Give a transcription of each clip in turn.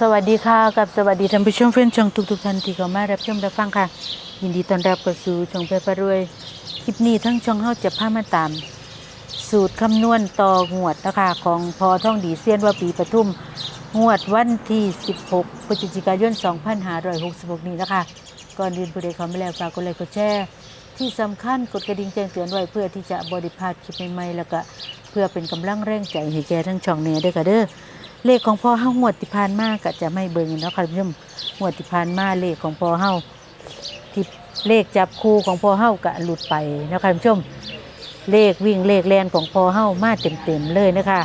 สวัสดีค่ะกับสวัสดีท่านผู้ชมเพื่อนช่องทุกทุกๆท่านที่เข้ามารับชมรับฟังค่ะ ยินดีต้อนรับเข้าสู่ช่องเพชรพารวย คลิปนี้ทั้งช่องเฮาจะพามาตาม สูตรคำนวณต่องวดนะคะของพอท่องดีเซียนว่าปีปทุมงวดวันที่ 16พฤศจิกายน 2566 นี้นะคะก่อนอื่นผู้ใดเข้ามาแล้วฝากกดไลค์กดแชร์ที่สำคัญกดกระดิ่งแจ้งเตือนไว้เพื่อที่จะบริพาดคลิปใหม่ๆแล้วก็เพื่อเป็นกำลังแรงใจให้แก่ทั้งช่องเนี่ยด้วยค่ะเด้อ เลขของพ่อเฮ้างวดที่ผ่านมาก็จะไม่เบิ่งเนาะค่ะท่านผู้ชมงวดที่ผ่านมาเลขของพ่อเฮ้าที่เลขจับคู่ของพ่อเฮ้าก็หลุดไปนะค่ะท่านผู้ชมเลขวิ่งเลขแลนของพ่อเฮ้ามาเต็มๆเลยนะคะ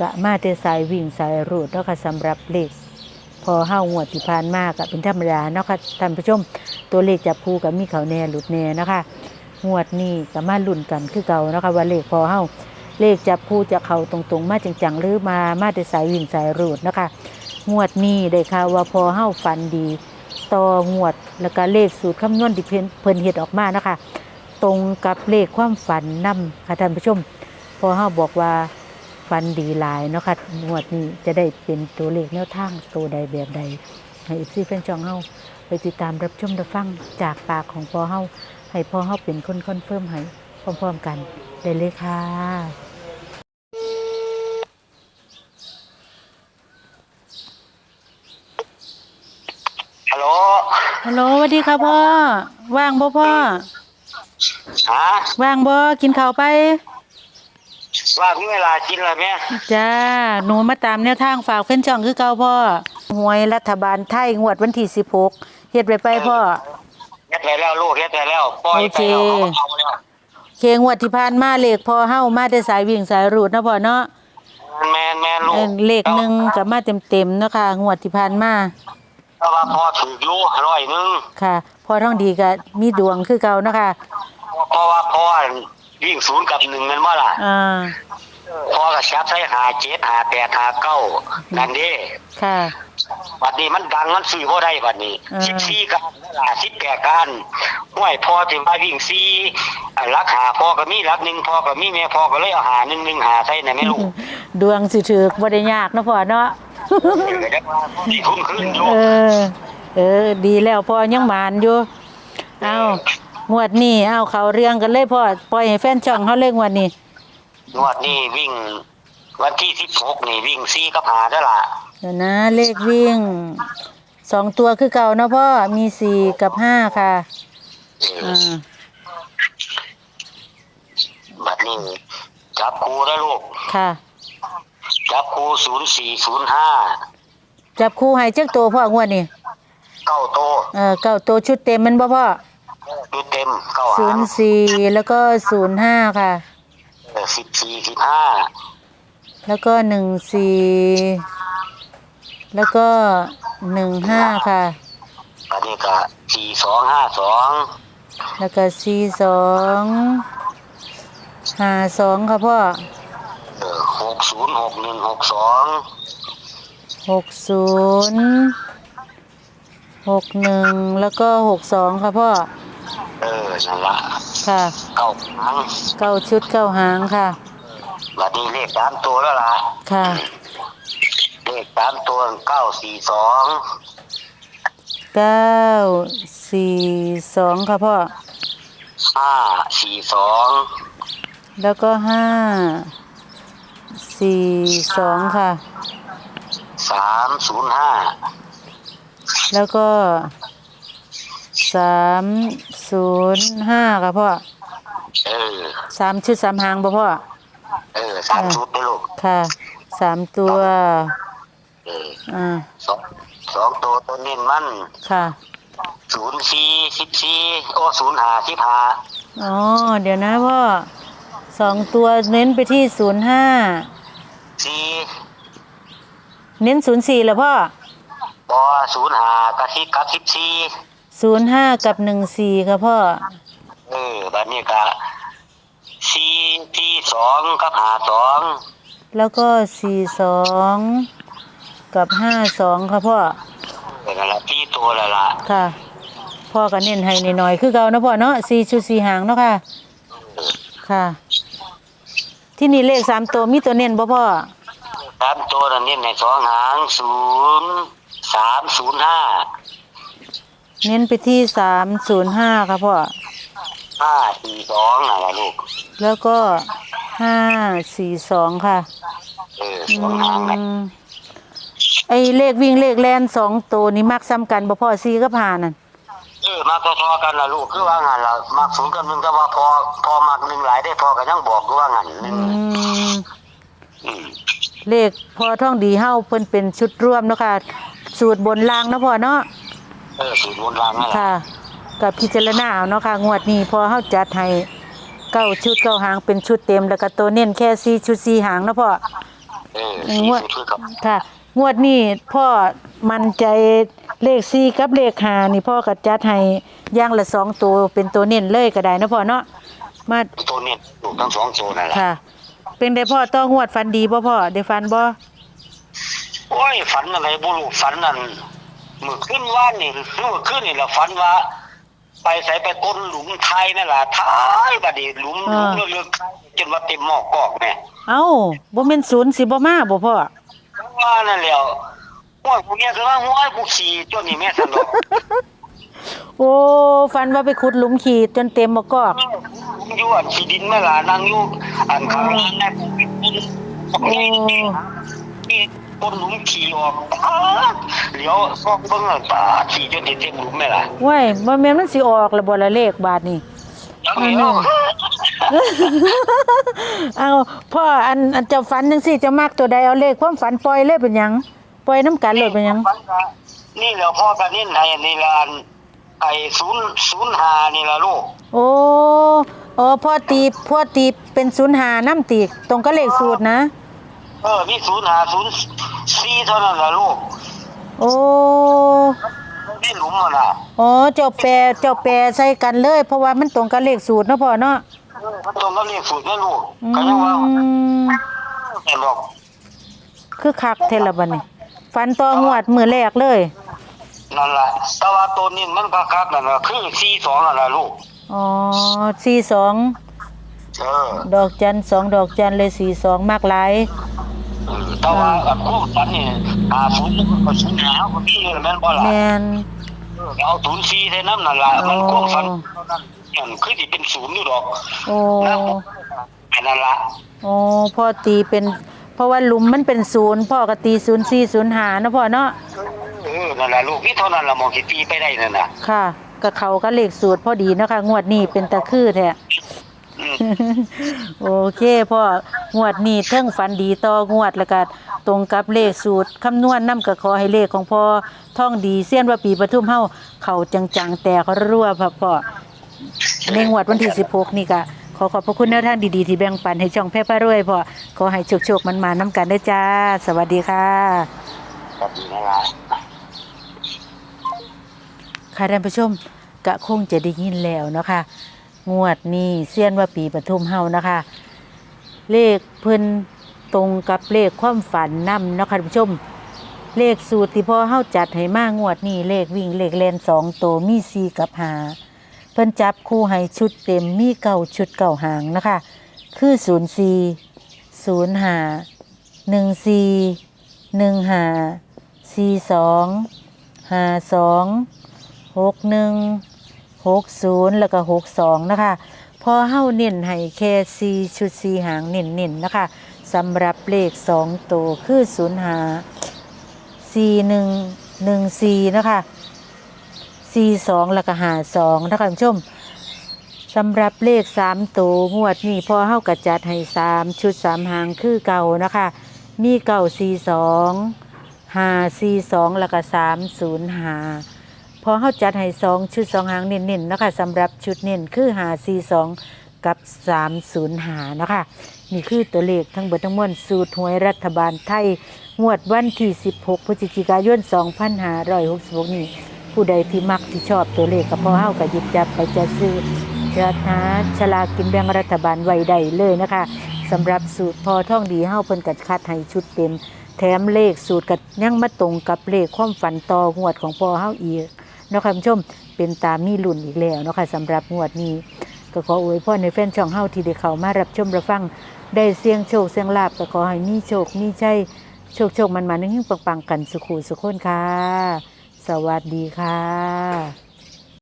ก็มาแต่สายวิ่งสายรูดเนาะค่ะสำหรับเลขพอเฮ้างวดที่ผ่านมาก็เป็นธรรมดาเนาะค่ะท่านผู้ชม ตัวเลขจับคู่กับมีเขาแน่หลุดแน่นะคะงวดนี้ก็มาลุ้นกันคือเก่าเนาะคะว่าเลขพอเฮ้า เลขจับคู่จะเข้าตรงๆ มาจังๆหรือมามาแต่สายวิ่งสายรูดนะคะ งวดนี้ได้ข่าวว่าพอเฮ้าฟันดีต่องวดแล้วก็เลขสูตรคำนวณที่เพิ่นเพิ่นเฮ็ดออกมานะคะ ตรงกับเลขความฝันนำค่ะท่านผู้ชม พอเฮ้าบอกว่าฟันดีหลายเนาะค่ะงวดนี้จะได้เป็นตัวเลขแนวทางตัวใดแบบใดให้เอฟซีแฟนจองเฮาไปติดตามรับชมรับฟังจากปากของพอเฮาให้พอเฮาเป็นคนคอนเฟิร์มให้พร้อมๆกันได้เลยค่ะ ฮัลโหล ฮัลโหลสวัสดีค่ะพ่อ ว่างบ่พ่อ ฮะว่างบ่กินข้าวไป ว่ามีเวลากินอะไรไหมจ้า หนูมาตามแนวทางฝากเฟ้นช่องคือเก่าพ่อ หวยรัฐบาลไทยงวดวันที่16เฮ็ดไว้ไปพ่อ เฮ็ดไปแล้วลูกเฮ็ดไปแล้วปล่อยไปแล้วโอเคเขาเอาแล้วเคงวดที่ผ่านมาเลขพอเฮามาแต่สายวิ่งสายรูดเนาะพ่อเนาะแมนแมนลูเอกอเลขหนึ่งก็มาเต็มๆเนาะค่ะงวดที่ผ่านมา เพราะว่าพอถืออยู่ร้อยหนึงค่ะ พอท่องดีก็มีดวงคือเก่าเนาะค่ะเพราะว่าพอวิ่งศูนย์กับหนึ่งแมันว่าล่ะอ่าพอกับชับใช้หาเจ็ดหาแปดหาเก้านั่นเด้ค่ะ บัดนี้มันดังมันซื้อบ่ได้บัดนี้อ่า สิบสี่กันนั่นล่ะสิบแปดกันห้วยพอถึงมาวิ่งสี่อ่ารักหาพอก็มีรักหนึ่งพอก็มีแม่พอก็เลยเอาหาหนึ่งหนึ่งหาใส่น่ะไม่รู้ดวงสิถือกบ่ได้ยากเนาะพ่อเนาะ ที่คุ้มขึ้นอยู่เออ เออ ดีแล้วพ่อยังหมานอยู่ เอางวดนี้เอาเขาเรียงกันเลยพ่อปล่อยให้แฟนช่องเขาเล่งวันนี้งวดนี้วิ่ง วันที่สิบหกนี่วิ่งซีกับหาได้อละเดี๋ยวนะเลขวิ่งสองตัวคือเก่าเนาะพ่อมีสี่กับห้าค่ะอ่าบัดนี้จับครูได้อลูกค่ะ จับครูศูนย์สี่ศูนย์ห้าจับคู่ให้เจ้าตัวพ่องวดนี้เก้าโตเออเก้าตัวชุดเต็มแมันบ่พ่อดูเต็มเก้าศูหานงย์สี่แล้วก็ศูนย์ห้าค่ะ สิบสี่สิบห้าแล้วก็หนึ่งสี่แล้วก็หนึ่งห้าค่ะ อันนี้ก็สี่สองห้าสองแล้วก็สี่สองห้าสองค่ะพ่อ เออหกศูนย์หกหนึ่งหกสองหกศูนย์หกหนึ่งแล้วก็หกสองค่ะพ่อ เออนั่นละค่ะเก้าหางเก้าชุดเก้าหางค่ะ บัดนี้เลขสามตัวแล้วล่ะ ค่ะ เลขสามตัวเก้าสี่สองเก้าสี่สองค่ะพ่อห้าสี่สองแล้วก็ห้า สี่สองค่ะ สามศูนย์ห้าแล้วก็สามศูนย์ห้าค่ะพ่อเออ สามชุดสามหางบ่พ่อ เออสามชุดนะลูกค่ะสามตัวเอออ่าสองสองตัวตัวเน้นมันค่ะศูนย์สี่สิบสี่โอ้ศูนย์ห้าสิบห้าอ๋อเดี๋ยวนะพ่อสองตัวเน้นไปที่ศูนย์ห้า สี่เน้นศูนย์สี่แล้วพ่อ บอศูนย์ห้ากระซิบกับสิบสี่ศูนย์ห้ากับหนึ่งสี่ค่ะพ่อ เออบัดนี้ก็สี่ที่สองกับห้าสองแล้วก็สี่สองกับห้าสองค่ะพ่อเออนั่นละที่ตัวละละค่ะ พ่อก็เน้นให้หน่อยๆคือเก่านะพ่อเนาะสี่ชุดสี่หางเนาะค่ะเออค่ะ ที่นี่เลขสามตัวมีตัวเน้นบ่พ่อสามตัวนั่นนี่ในสองหางศูนย์สามศูนย์ห้าเน้นไปที่สามศูนย์ห้าค่ะพ่อห้าสี่สองอะไรลูกแล้วก็ห้าสี่สองค่ะเอออืสองหางนะมไอเลขวิ่งเลขแลนสองตัวนี้มักซ้ำกันบ่พ่อซีก็ผ่านั่น เออมาทอๆกันละลูกคือว่างานละมักศูนย์กันหนึ่งก็ว่าพอพอมักหนึ่งหลายได้พอกันยังบอกอยู่ว่างานหนึ่งอืมอืมเลขพอท่องดีเฮาเพิ่นเป็นชุดร่วมเนาะค่ะ สูตรบนล่างเนาะพ่อเนาะเออสูตรบนรางนั่นแหละค่ะ กับพิจารณาเอาเนาะค่ะ งวดนี้พอเฮาจัดให้เก้าชุดเก้าหางเป็นชุดเต็ม แล้วก็ตัวเน้นแค่สี่ชุดสี่หางเนาะพ่อ เอออืสี่มงวดสูตรคือกับค่ะ งวดนี้พ่อมั่นใจ เลขสี่กับเลขห้านี่พ่อก็จัดให้อย่างละสองตัวเป็นตัวเน้นเลยก็ได้เนาะพ่อเนาะมาตัวนี้ลูกทั้งสองตัวนั่นแหละค่ะ เป็นได้พ่อต้องงวดฟันดีบ่พ่อได้ฟันบ่โอ้ยฝันอะไรบุรุษฝันนั่นมือขึ้นว่านนี่มือขึ้นนี่เราฝันว่า ไปใส่ไปก้นหลุมไทยนั่นแหละท้ายบัดนี้หลุมหลุมเลือกๆจนว่าเต็มหม้อกอกแม่เอ้าบ่แม่นศูนย์สิบ่มาบ่พ่อว่านั่นแหล้ว โอ้ยกูเนี่ยคือว่าห้อยกูขี่จนนี่แม่สนุกโอ้ฟันว่าไปขุดหลุมขีดจนเต็มบ่กอกอยู่อันขี่ดินแม่ล่ะนั่งอยู่อันข้างล่างนั่นโอ้นี่ก้นหลุมขี่ออกป๊าดเดี๋ยวซอกเบิ่งอะป้าดขี่จนเต็มหลุมแม่ล่ะว้ยบ่แม่นมันสิออกแล้วบ่ละเลขบาทนี่ยังเดียวเอาพ่ออันอันเจ้าฝันจังซี่เจะมักตัวใดเอาเลขความฝันปล่อยเลยเป็นหยัง ปล่อยน้ำกันเลยเป็นหยัง นี่แหละพ่อกันนี่ไหนนี่ละอันไอ้ศูนย์ศูนย์หานี่ละลูกโอ้โอ้พ่อตีพ่อตีเป็น05น้ำตีตรงกับเลขสูตรนะ เออมีศูนย์หาศูนย์สี่เท่านั้นละลูกโอ้นี่หลุมมันอะอ๋อเจ้าแปรเจ้าแปรใส่กันเลย เพราะว่ามันตรงกับเลขสูตรเนาะพ่อเนาะเออมันตรงกับเลขสูตรนั่นลูกอืก็ยังว่ามแต่บอก คือคักเทละบัดนี้ ฝันต่องวดมื้อแรกเลย นั่นแหละแต่ว่าตัวนี้มันก็คักนั่นน่ะคือสี่สองนั่นละลูก อ๋อสี่สองเออดอกจันสองดอกจันเลยสี่สองมากหลายเออแต่ว่าอันคู่ฝันนี่หาศูนย์ก็ศูนย์หาก็มีอยู่แล้วแม่นบ่ล่ะแมนเออเอาศูนย์สี่ใส่น้ำนั่นล่ะมันอ๋อคู่ฝันนั่นคือสิเป็นศูนย์อยู่ดอกโอ้นะอันนั้นล่ะโอ้พ่อตีเป็นเพ ราะว่าหลุมมันเป็นศูนย์พ่อก็ตีศูนย์สี่ศูนย์หานะพ่อเนาะเออนั่นแหละลูกนี่เท่านั้นละมองสิตีไปได้นั่นน่ะค่ะกับเขาก็เลขสูตรพอดีเนาะคะงวดนี้เป็นตะคือแท้อืมโอเคพ่องวดนี้เทิงฝันดีต่องวดแล้วก็ตรงกับเลขสูตรคำนวณนำก็ขอให้เลขของพ่อท่องดีเสี้ยนว่าปีปทุมเฮาเข้าจังๆแต่เขารั่วพ่อพ่อในงวดวันที่16นี่ก็ ขอขอบพระคุณแนวทางดีๆ ที่แบ่งปันให้ช่องแพร่ป้ารวยพอขอให้โชคๆมันมานํกันเด้จ้า สวัสดีค่ะก็ดีนั่นล่ะค่ะท่านผู้ชมก็คงจะได้ยินแล้วเนาะคะ งวดนี้เสี้ยนว่าปีปทุมเฮานะคะ เลขเพิ่นตรงกับเลขความฝันนำเนาะค่ะท่านผู้ชม เลขสูตรที่พ่อเฮาจัดให้มางวดนี้เลขวิ่งเลขเลนสองตัวมีสีกับหา เพิ่นจับคู่ให้ชุดเต็มมีเก้าชุดเก้าหางนะคะ คือศูนย์สี่ศูนย์หาหนึ่งสี่หนึ่งหาสี่สองหาสองหกหนึ่งหกศูนย์แล้วก็หกสองนะคะพอเฮ้าเน้นให้แค่สี่ชุดสี่หางเน้นๆนะคะสำหรับเลขสองตัวคือศูนย์หาสี่หนึ่งหนึ่งสี่นะคะ สี่สองแล้วก็หาสองนะคะคุณผู้ชมสำหรับเลขสามตัวงวดนี้พอเฮ้ากระจัดให้สามชุดสามหางคือเก่านะคะ มีเก่าสี่สองห้าสี่สองแล้วก็สามศูนย์หาพอเข้าจัดให้สองชุดสองหางเน้นๆนะคะสำหรับชุดเน้นคือหาสี่สองกับสามศูนย์หานะคะนี่คือตัวเลขทั้งเบิดทั้งมวลสูตรหวยรัฐบาลไทย งวดวันที่ 16 พฤศจิกายน 2566 นี้ ผู้ใดที่มักที่ชอบตัวเลขก็พอเฮาก็หยิบจับไปจะซื้อจะหาฉลากกินแบ่งรัฐบาลไว้ได้เลยนะคะสำหรับสูตรพอท่องดีเฮาเพิ่นกัดคัดให้ชุดเต็ม แถมเลขสูตรกัยังมาตรงกับเลขความฝันต่องวดของพอเฮาอีกนะค่ะคุณผู้ชมเป็นตามมีลุ่นอีกแล้วนะคะสำหรับงวดนี้ ก็ขออวยพรในแฟนช่องเฮาที่ได้เข้ามารับชมรับฟังได้เสียงโชคเสียงลาบก็ขอให้มีโชคมีชัยโชคโชคมันมานึ่งปังๆกันสุขูสุขคนค่ะ สวัสดีค่ะ